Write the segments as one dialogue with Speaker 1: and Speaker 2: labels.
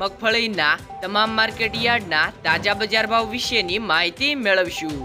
Speaker 1: મગફળીના તમામ માર્કેટ યાર્ડના તાજા બજાર ભાવ વિશેની માહિતી મેળવશું.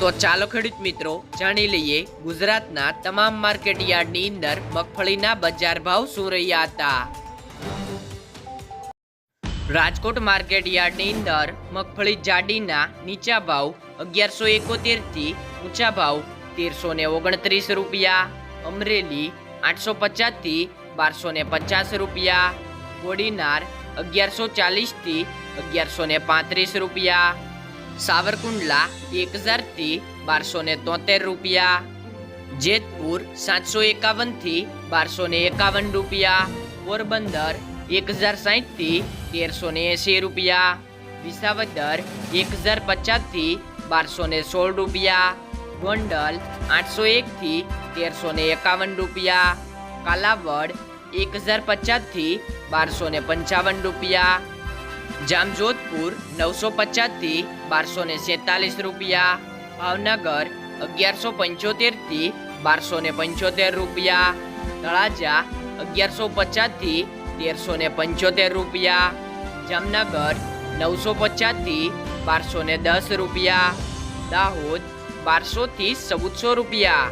Speaker 1: તો ચાલો ખેડૂત મિત્રો, જાણી લઈએ ગુજરાતના તમામ માર્કેટ યાર્ડની અંદર મગફળીના બજાર ભાવ શું રહ્યા હતા. રાજકોટ માર્કેટ યાર્ડની અંદર મગફળી જાડીના નીચા ભાવ અગિયારસો એકોતેરથી ઊંચા ભાવ તેરસો ને ઓગણત્રીસ રૂપિયા, અમરેલી આઠસો પચાસથી બારસો ને પચાસ રૂપિયા કોડીનાર અગિયારસો ચાલીસથી અગિયારસો ને પાંત્રીસ રૂપિયા. સાવરકુંડલા એક હજારથી બારસો ને તોતેર રૂપિયા. જેતપુર સાતસો એકાવનથી બારસો ને એકાવન રૂપિયા. પોરબંદર એક હજાર સાહીઠથી તેરસો ને એંસી રૂપિયા. વિસાવદર એક હજાર પચાસથી બારસો ને સોળ રૂપિયા. ગોંડલ આઠસો એક થી તેરસો ને એકાવન રૂપિયા. કાલાવડ એક હજાર પચાસથી બારસો ને પંચાવન રૂપિયા. જામજોધપુર નવસો પચાસથી બારસો ને સેતાલીસ રૂપિયા. ભાવનગર અગિયારસો પંચોતેરથી બારસો ને પંચોતેર રૂપિયા. તળાજા અગિયારસો પચાસથી તેરસો ને પંચોતેર રૂપિયા. જામનગર નવસો પચાસથી બારસો ને દસ રૂપિયા. દાહોદ બારસોથી ચૌદસો રૂપિયા.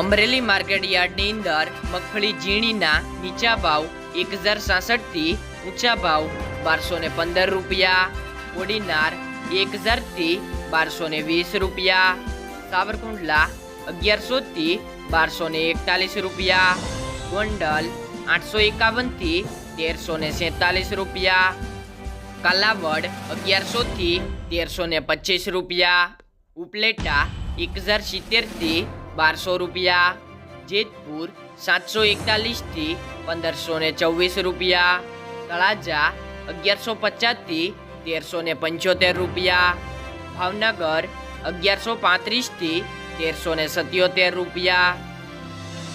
Speaker 1: અમરેલી માર્કેટ યાર્ડની અંદર મગફળી ઝીણીના નીચા ભાવ એક હજાર સાસઠથી ઊંચા ભાવ બારસો ને પંદર રૂપિયા, કોડીનાર એક હજારથી બારસો ને વીસ રૂપિયા, સાવરકુંડલા અગિયારસો થી બારસો ને એકતાલીસ રૂપિયા, ગોંડલ આઠસો એકાવનથી તેરસો ને સેતાલીસ રૂપિયા, કાલાવડ અગિયારસો થી તેરસો ને પચીસ રૂપિયા, ઉપલેટા એક હજાર સિત્તેરથી બારસો રૂપિયા, જેતપુર સાતસો એકતાલીસથી પંદરસો ને ચોવીસ રૂપિયા, તળાજા અગિયારસો પચાસથી તેરસો ને પંચોતેર રૂપિયા, ભાવનગર અગિયારસો પાંત્રીસથી તેરસો ને સત્યોતેર રૂપિયા,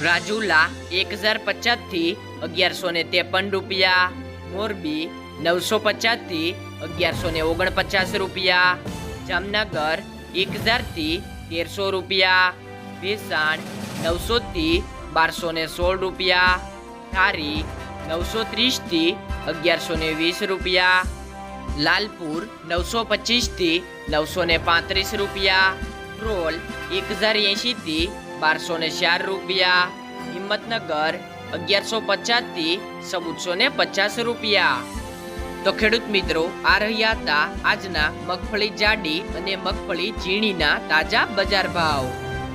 Speaker 1: રાજુલા એક હજાર પચાસથી અગિયારસો ને ત્રેપન રૂપિયા, મોરબી નવસો પચાસથી અગિયારસો ને ઓગણપચાસ રૂપિયા, જામનગર એક હજારથી તેરસો રૂપિયા, ભેસાણ નવસો થી બારસો ને સોળ રૂપિયા ધારી નવસો ત્રીસથી અગિયારસો ને વીસ રૂપિયા, લાલપુર નવસો પચીસથી નવસો ને પાંત્રીસ રૂપિયા, રોલ એક હજાર એંશી થી બારસો ને ચાર રૂપિયા, હિંમતનગર અગિયારસો પચાસથી ચૌદસો ને પચાસ રૂપિયા. તો ખેડૂત મિત્રો, આ રહ્યા હતા આજના મગફળી જાડી અને મગફળી ઝીણીના તાજા બજાર ભાવ.